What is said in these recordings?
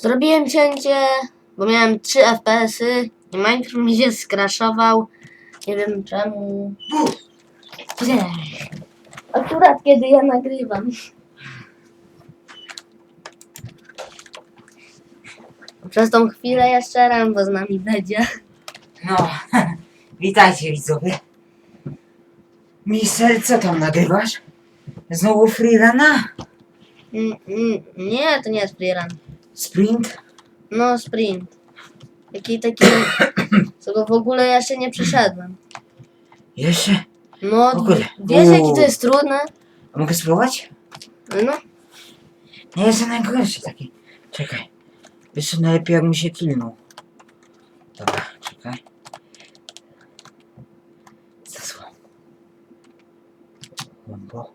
Zrobiłem cięcie, bo miałem 3 FPS-y i Minecraft mi się skraszował. Nie wiem czemu. Nie. Akurat kiedy ja nagrywam. Przez tą chwilę jeszcze Rambo z nami będzie. No, witajcie widzowie. Mister, co tam nagrywasz? Znowu freerana? Mm, mm, Nie, to nie jest freerun. Sprint? No, sprint. Jaki taki, co w ogóle jeszcze nie przeszedłem. Jeszcze? No, W ogóle. wiesz jaki to jest trudne? A mogę spróbować? No, Nie jestem najgorszy taki. Czekaj. Wiesz co, najlepiej jakbym się kilnął. Dobra, czekaj. Zasłon. Łombo.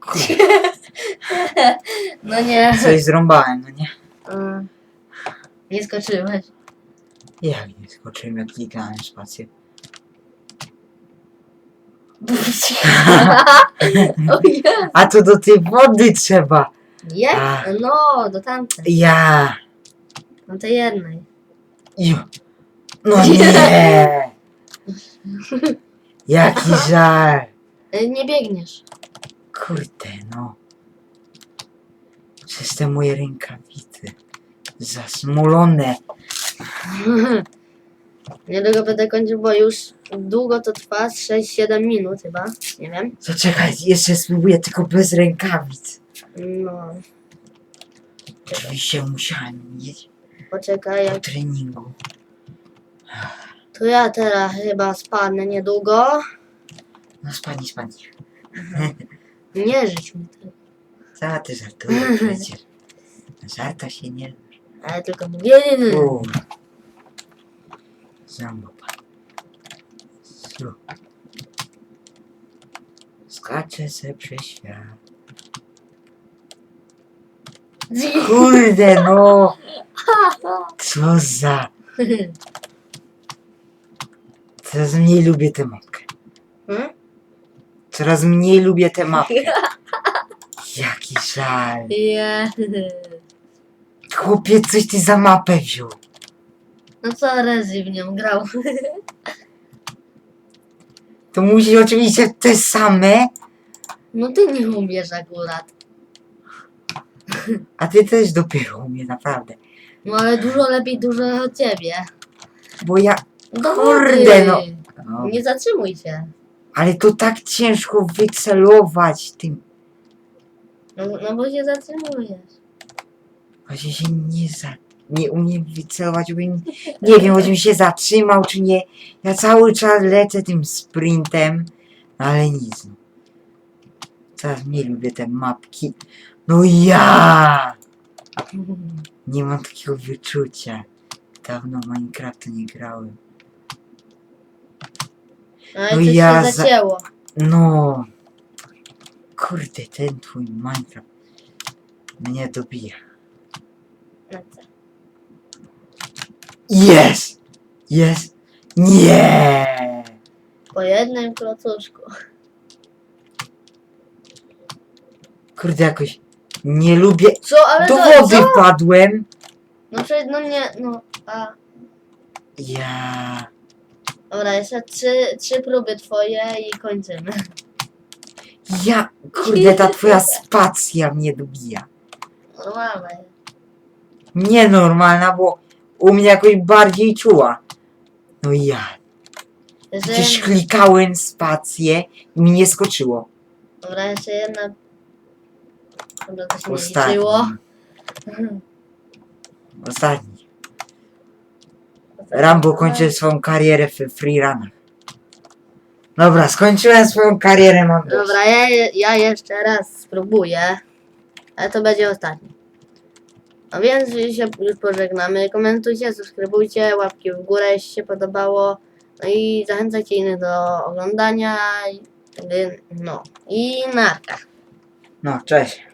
Kurde, no nie. coś zrąbałem, no nie? Mm. Nie skoczyłeś. Jak nie skoczyłem, jak klikałem spację. o ja. A to do tej wody trzeba. Jak? No, do tamtej. Ja. Do tej jednej. No nie. Jaki żal. Y, Nie biegniesz. Kurde, no. Przez moje rękawice. Zasmulone. Niedługo będę kończył, bo już długo to trwa, 6-7 minut chyba. Nie wiem. Zaczekaj, jeszcze spróbuję tylko bez rękawic. No, Oczywiście musiałem mieć poczekaj. po Jak... treningu. To ja teraz chyba spadnę niedługo. No spadnij, spadnij. Nie życz mi tego. Co ty żartujesz przecież? Na żarta się nie... Ale tylko mówię. Uuu. Zambopa. Su. Skaczę se przez świat. Kurde no! Co za... Coraz mniej lubię tę mapkę. Hmm? Coraz mniej lubię tę mapkę. Jaki żal. Nie. Chłopie, coś ty za mapę wziął. No co Rezi w nią grał? To musi oczywiście te same, No ty nie umiesz akurat. a ty też dopiero umie, naprawdę. No ale dużo lepiej dużo od ciebie. Bo ja... Do Kurde, wody. no. no Nie zatrzymuj się. ale to tak ciężko wycelować tym. No, no bo się zatrzymujesz. Właśnie się nie za... Nie umiem wycelować, bo nie, nie wiem, choćbym się zatrzymał, czy nie. Ja cały czas lecę tym sprintem, no ale nic. No. Coraz mniej lubię te mapki. No ja! Nie mam takiego wyczucia. Dawno w Minecrafta nie grałem. No No coś ja się za- zacięło. No. Kurde, ten twój Minecraft mnie dobija. No co? Jest! Jest! Nie! Po jednym klocuszku. Kurde, jakoś nie lubię. Co, ale Do to, wody co? wpadłem. No przecież, no nie, no, a... Ja. Dobra, jeszcze trzy, trzy próby twoje i kończymy. Ja. Kurde, ta twoja spacja mnie dobija. Normalne. Nienormalna, bo u mnie jakoś bardziej czuła. No ja. Przecież Jeszcze, klikałem spację i mi nie skoczyło. dobra, jeszcze jedna... Dobra, to się nie Ostatni. liczyło. Ostatni. Rambo kończy swoją karierę w freerunach. Dobra, skończyłem swoją karierę, mam dość. Dobra, ja, ja jeszcze raz spróbuję, ale to będzie ostatni. A więc się już pożegnamy. Komentujcie, subskrybujcie, łapki w górę, jeśli się podobało. No i zachęcajcie innych do oglądania. i No i narka. No, cześć.